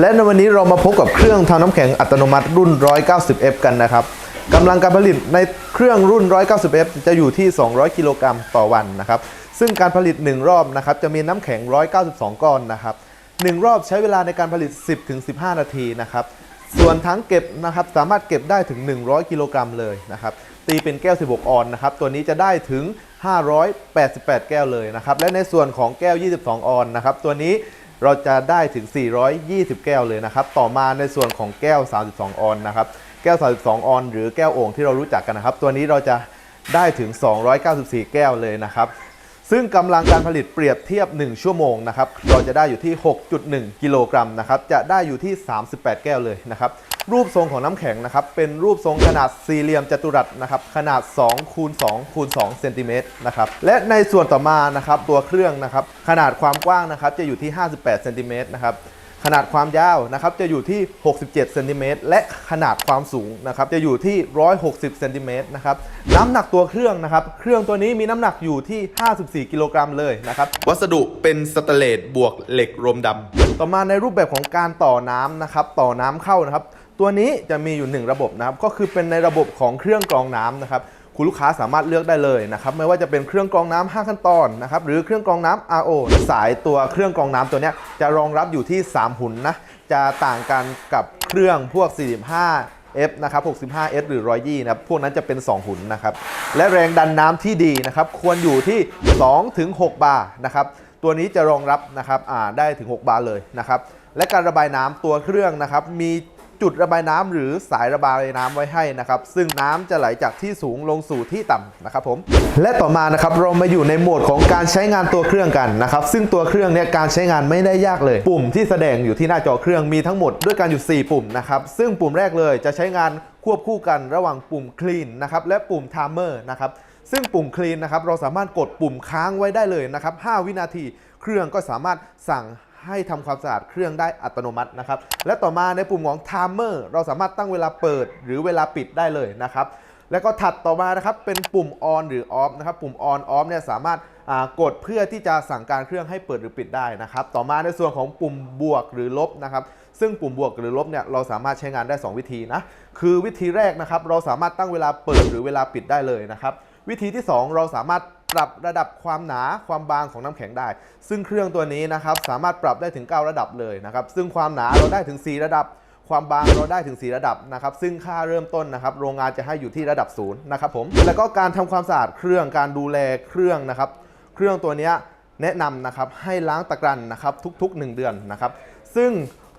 และในวันนี้เรามาพบกับเครื่องทำน้ำแข็งอัตโนมัติรุ่น 190F กันนะครับกำลังการผลิตในเครื่องรุ่น 190F จะอยู่ที่ 200 กิโลกรัมต่อวันนะครับ ซึ่งการผลิต 1 รอบนะครับจะมีน้ำแข็ง 192 ก้อนนะครับ 1 รอบใช้เวลาในการผลิต 10-15 นาทีนะครับ ส่วนทั้งเก็บนะครับสามารถเก็บได้ถึง 100 กิโลกรัมเลยนะครับ ตีเป็นแก้ว 16 ออนนะครับ ตัวนี้จะได้ถึง 588 แก้วเลยนะครับ และในส่วนของแก้ว 22 ออนนะครับ ตัวนี้ เราจะได้ถึง 420 แก้วเลยนะครับ ต่อมาในส่วนของแก้ว 32 ออนนะครับ แก้ว 32 ออนหรือแก้วโอ่งที่เรารู้จักกันนะครับ ตัวนี้เราจะได้ถึง 294 แก้วเลยนะครับ ซึ่งกำลังการผลิตเปรียบเทียบ 1 ชั่วโมงนะครับ เราจะได้อยู่ที่ 6.1 กิโลกรัมนะครับ จะได้อยู่ที่ 38 แก้วเลยนะครับ รูปทรงของน้ำแข็งนะครับ เป็นรูปทรงขนาดสี่เหลี่ยมจัตุรัสนะครับ ขนาด2คูณ2คูณ2เซนติเมตรนะครับ และในส่วนต่อมานะครับตัวเครื่องนะครับ ขนาดความกว้างนะครับจะอยู่ที่ 58เซนติเมตรนะครับขนาดความยาวนะครับจะอยู่ที่ 67เซนติเมตรและขนาดความสูงนะครับจะอยู่ที่ 160เซนติเมตรนะครับน้ำหนักตัวเครื่องนะครับ เครื่องตัวนี้มีน้ำหนักอยู่ที่ 54 กิโลกรัมเลยนะครับ วัสดุเป็นสแตนเลสบวกเหล็กรมดำต่อมาในรูปแบบของการต่อน้ำนะครับ ต่อน้ำเข้านะครับ ตัวนี้จะมีอยู่ 1 ระบบนะครับ ก็คือเป็นในระบบของเครื่องกรองน้ำนะครับ คุณลูกค้าสามารถเลือกได้เลยนะครับ ไม่ว่าจะเป็นเครื่องกรองน้ำ5ขั้นตอนนะครับ หรือเครื่องกรองน้ำ RO สายตัวเครื่องกรองน้ำตัวนี้จะรองรับอยู่ที่ 3 หุ่นนะ จะต่างกันกับเครื่องพวก 45 F นะครับ 65 S หรือ 120 นะครับ พวกนั้นจะเป็น 2 หุ่นนะครับ และแรงดันน้ำที่ดีนะครับ ควรอยู่ที่2ถึง6บาร์นะครับ ตัวนี้จะรองรับนะครับได้ถึง 6 บาร์เลยนะครับ และการระบายน้ำตัวเครื่องนะครับ มี จุดระบายน้ำหรือสายระบายน้ำไว้ให้นะครับซึ่งน้ำจะไหลจากที่สูงลงสู่ที่ต่ำนะครับผมและต่อมานะครับเรามาอยู่ในโหมดของการใช้งานตัวเครื่องกันนะครับซึ่งตัวเครื่องเนี่ยการใช้งานไม่ได้ยากเลย ปุ่มที่แสดงอยู่ที่หน้าจอเครื่องมีทั้งหมดด้วยกันอยู่ 4 ปุ่มนะครับซึ่งปุ่มแรกเลยจะใช้งานควบคู่กันระหว่างปุ่ม clean นะครับและปุ่ม timer นะครับซึ่งปุ่ม clean นะครับเราสามารถกดปุ่มค้างไว้ได้เลยนะครับ5วินาที เครื่องก็สามารถสั่ง ให้ทำความสะอาดเครื่องได้อัตโนมัตินะครับ และต่อมาในปุ่มของ timer เราสามารถตั้งเวลาเปิดหรือเวลาปิดได้เลยนะครับ แล้วก็ถัดต่อมานะครับเป็นปุ่ม on หรือ off นะครับ ปุ่ม on off เนี่ยสามารถกดเพื่อที่จะสั่งการเครื่องให้เปิดหรือปิดได้นะครับ ต่อมาในส่วนของปุ่มบวกหรือลบนะครับ ซึ่งปุ่มบวกหรือลบเนี่ยเราสามารถใช้งานได้ 2 วิธีนะ คือวิธีแรกนะครับเราสามารถตั้งเวลาเปิดหรือเวลาปิดได้เลยนะครับ วิธีที่ 2 เราสามารถ ปรับระดับความหนาความบางของน้ำแข็งได้ ซึ่งเครื่องตัวนี้นะครับสามารถปรับได้ถึง 9 ระดับเลยนะครับ ซึ่งความหนาเราได้ถึง 4 ระดับ ความบางเราได้ถึง 4 ระดับนะครับ ซึ่งค่าเริ่มต้นนะครับ โรงงานจะให้อยู่ที่ระดับศูนย์นะครับผม แล้วก็การทำความสะอาดเครื่องการดูแลเครื่องนะครับ เครื่องตัวนี้แนะนำนะครับให้ล้างตะกรันนะครับทุกๆ 1 เดือนนะครับ ซึ่ง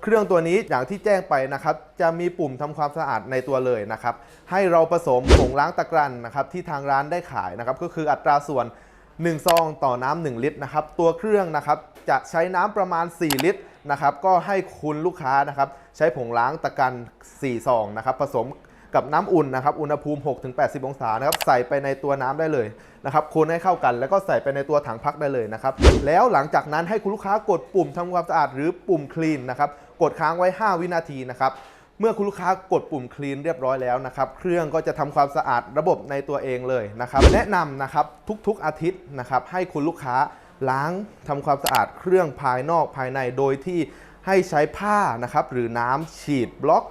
เครื่องตัวนี้อย่างที่แจ้งไปนะครับจะมีปุ่มทำความสะอาดในตัวเลยนะครับให้เราผสมผงล้างตะกรันนะครับที่ทางร้านได้ขายนะครับก็คืออัตราส่วน 1 ซองต่อน้ำ1ลิตรนะครับตัวเครื่องนะครับจะใช้น้ำประมาณ 4 ลิตรนะครับก็ให้คุณลูกค้านะครับใช้ผงล้างตะกรัน 4 ซองนะครับผสม กับน้ำอุ่นนะครับอุณหภูมิ 6-80 องศานะครับใส่ไปในตัวน้ำได้เลยนะครับคนให้เข้ากันแล้วก็ใส่ไปในตัวถังพักได้เลยนะครับแล้วหลังจากนั้นให้คุณลูกค้ากดปุ่มทำความสะอาดหรือปุ่ม clean นะครับกดค้างไว้ 5 วินาทีนะครับเมื่อคุณลูกค้ากดปุ่ม clean เรียบร้อยแล้วนะครับ เครื่องก็จะทำความสะอาดระบบในตัวเองเลยนะครับ แนะนำนะครับทุกๆอาทิตย์นะครับ ให้คุณลูกค้าล้างทำความสะอาดเครื่องภายนอกภายในโดยที่ให้ใช้ผ้านะครับหรือน้ำฉีดบล็อก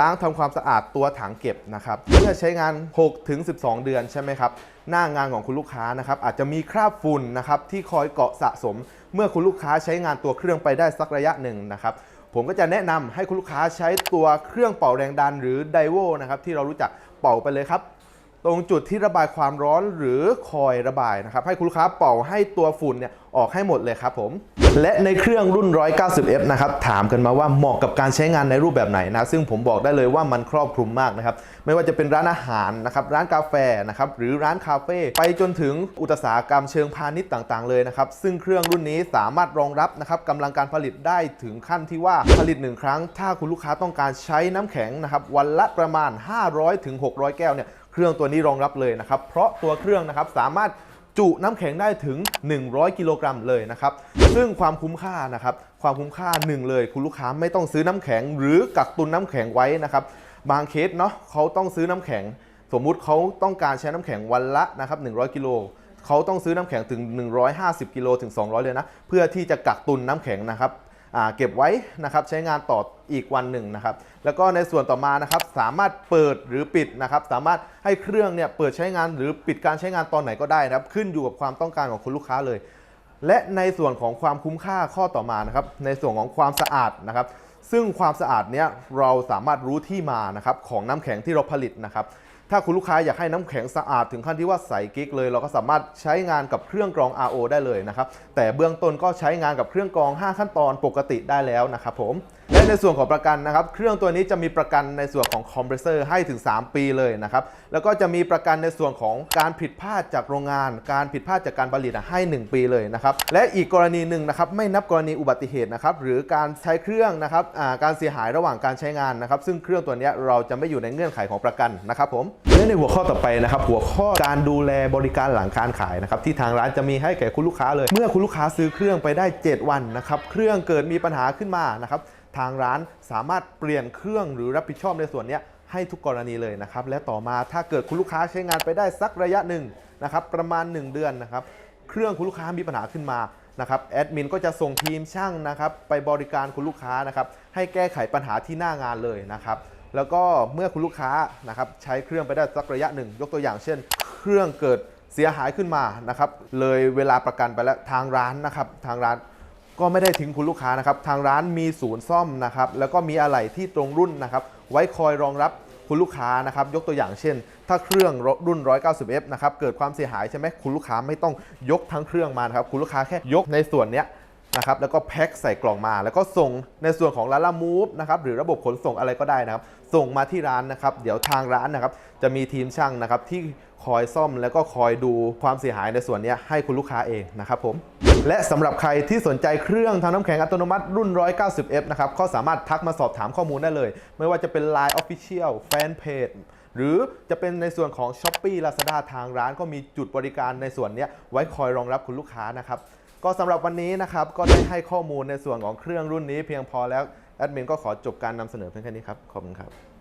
ล้างทำความสะอาดตัวถังเก็บนะครับเมื่อใช้งาน6ถึง12 เดือนใช่ไหมครับหน้างานของคุณลูกค้านะครับอาจจะมีคราบฝุ่นนะครับที่คอยเกาะสะสม เมื่อคุณลูกค้าใช้งานตัวเครื่องไปได้สักระยะหนึ่งนะครับผมก็จะแนะนำให้คุณลูกค้าใช้ตัวเครื่องเป่าแรงดันหรือไดโวนะครับที่เรารู้จักเป่าไปเลยครับ ตรงจุดที่ระบายความร้อนหรือคอยระบายนะครับให้คุณลูกค้าเป่าให้ตัวฝุ่นเนี่ย ออกให้หมดเลยครับผม และในเครื่องรุ่น 190F นะครับ ถามกันมาว่าเหมาะกับการใช้งานในรูปแบบไหนนะ ซึ่งผมบอกได้เลยว่ามันครอบคลุมมากนะครับ ไม่ว่าจะเป็นร้านอาหารนะครับ ร้านกาแฟนะครับ หรือร้านคาเฟ่ไปจนถึงอุตสาหกรรมเชิงพาณิชย์ต่างๆเลยนะครับ ซึ่งเครื่องรุ่นนี้สามารถรองรับนะครับกำลังการผลิตได้ถึงขั้นที่ว่าผลิตหนึ่งครั้ง ถ้าคุณลูกค้าต้องการใช้น้ำแข็งนะครับวันละประมาณ 500ถึง600 แก้วเนี่ยเครื่องตัวนี้รองรับเลยนะครับเพราะตัวเครื่องนะครับสามารถ จุน้ำแข็งได้ถึง 100 กิโลกรัมเลยนะครับ ซึ่งความคุ้มค่านะครับ ความคุ้มค่าหนึ่งเลย คุณลูกค้าไม่ต้องซื้อน้ำแข็ง หรือกักตุนน้ำแข็งไว้นะครับ บางเคสเนาะเขาต้องซื้อน้ำแข็ง สมมุติเขาต้องการใช้น้ำแข็งวันละนะครับ100 กิโลเขาต้องซื้อน้ำแข็งถึง 150 กิโลถึง 200 เลยนะ เพื่อที่จะกักตุนน้ำแข็งนะครับ เก็บไว้นะครับใช้งานต่ออีกวันหนึ่งนะครับ แล้วก็ในส่วนต่อมานะครับสามารถเปิดหรือปิดนะครับ สามารถให้เครื่องเนี่ยเปิดใช้งานหรือปิดการใช้งานตอนไหนก็ได้นะครับ ขึ้นอยู่กับความต้องการของคุณลูกค้าเลย และในส่วนของความคุ้มค่าข้อต่อมานะครับในส่วนของความสะอาดนะครับ ซึ่งความสะอาดเนี้ยเราสามารถรู้ที่มานะครับของน้ำแข็งที่เราผลิตนะครับ ถ้าคุณลูกค้าอยากให้น้ำแข็งสะอาดถึงขั้นที่ว่าใสกิ๊กเลย เราก็สามารถใช้งานกับเครื่องกรอง RO ได้เลยนะครับแต่เบื้องต้นก็ใช้งานกับเครื่องกรอง 5 ขั้นตอนปกติได้แล้วนะครับผม ในส่วนของประกันนะครับ เครื่องตัวนี้จะมีประกันในส่วนของคอมเพรสเซอร์ให้ถึง 3 ปีเลยนะครับ แล้วก็จะมีประกันในส่วนของการผิดพลาดจากโรงงาน การผิดพลาดจากการผลิตให้ 1 ปีเลยนะครับ และอีกกรณีหนึ่งนะครับ ไม่นับกรณีอุบัติเหตุนะครับหรือการใช้เครื่องนะครับการเสียหายระหว่างการใช้งานนะครับ ซึ่งเครื่องตัวนี้เราจะไม่อยู่ในเงื่อนไขของประกันนะครับผมและในหัวข้อต่อไปนะครับ หัวข้อการดูแลบริการหลังการขายนะครับที่ทางร้านจะมีให้แก่คุณลูกค้าเลย เมื่อคุณลูกค้าซื้อเครื่องไปได้ 7 วันนะครับเครื่องเกิดมีปัญหาขึ้นมานะครับ ทางร้านสามารถเปลี่ยนเครื่องหรือรับผิดชอบในส่วนนี้ให้ทุกกรณีเลยนะครับ และต่อมาถ้าเกิดคุณลูกค้าใช้งานไปได้สักระยะหนึ่งนะครับประมาณ 1 เดือนนะครับเครื่องคุณลูกค้ามีปัญหาขึ้นมานะครับแอดมินก็จะส่งทีมช่างนะครับไปบริการคุณลูกค้านะครับให้แก้ไขปัญหาที่หน้างานเลยนะครับแล้วก็เมื่อคุณลูกค้านะครับใช้เครื่องไปได้สักระยะหนึ่ง ยกตัวอย่างเช่น เครื่องเกิดเสียหายขึ้นมานะครับเลยเวลาประกันไปแล้วทางร้านนะครับทางร้าน ก็ไม่ได้ทิ้งคุณลูกค้านะครับ ทางร้านมีศูนย์ซ่อมนะครับ แล้วก็มีอะไหล่ที่ตรงรุ่นนะครับ ไว้คอยรองรับคุณลูกค้านะครับ ยกตัวอย่างเช่น ถ้าเครื่องรุ่น 190F นะครับ เกิดความเสียหายใช่ไหมคุณลูกค้าไม่ต้องยกทั้งเครื่องมานะครับ คุณลูกค้าแค่ยกในส่วนเนี้ยนะครับ แล้วก็แพ็คใส่กล่องมา แล้วก็ส่งในส่วนของร้านละมูฟนะครับ หรือระบบขนส่งอะไรก็ได้นะครับ ส่งมาที่ร้านนะครับ เดี๋ยวทางร้านนะครับ จะมีทีมช่างนะครับที่คอยซ่อมแล้วก็คอยดูความเสียหายในส่วนนี้ให้คุณลูกค้าเองนะครับผม และสำหรับใครที่สนใจเครื่องทำน้ำแข็งอัตโนมัติรุ่น 190F นะครับก็สามารถทักมาสอบถามข้อมูลได้เลย ไม่ว่าจะเป็น Line Official Fanpage หรือจะเป็นในส่วนของ s h อ p e e Lazada ทางร้านก็มีจุดบริการในส่วนนี้ไว้คอยรองรับคุณลูกค้านะครับ ก็สำหรับวันนี้นะครับก็ได้ให้ข้อมูลในส่วนของเครื่องรุ่นนี้เพียงพอแล้วแอดมินก็ขอจบการนำเสนอเพียงแค่นี้ครับ ขอบคุณครับ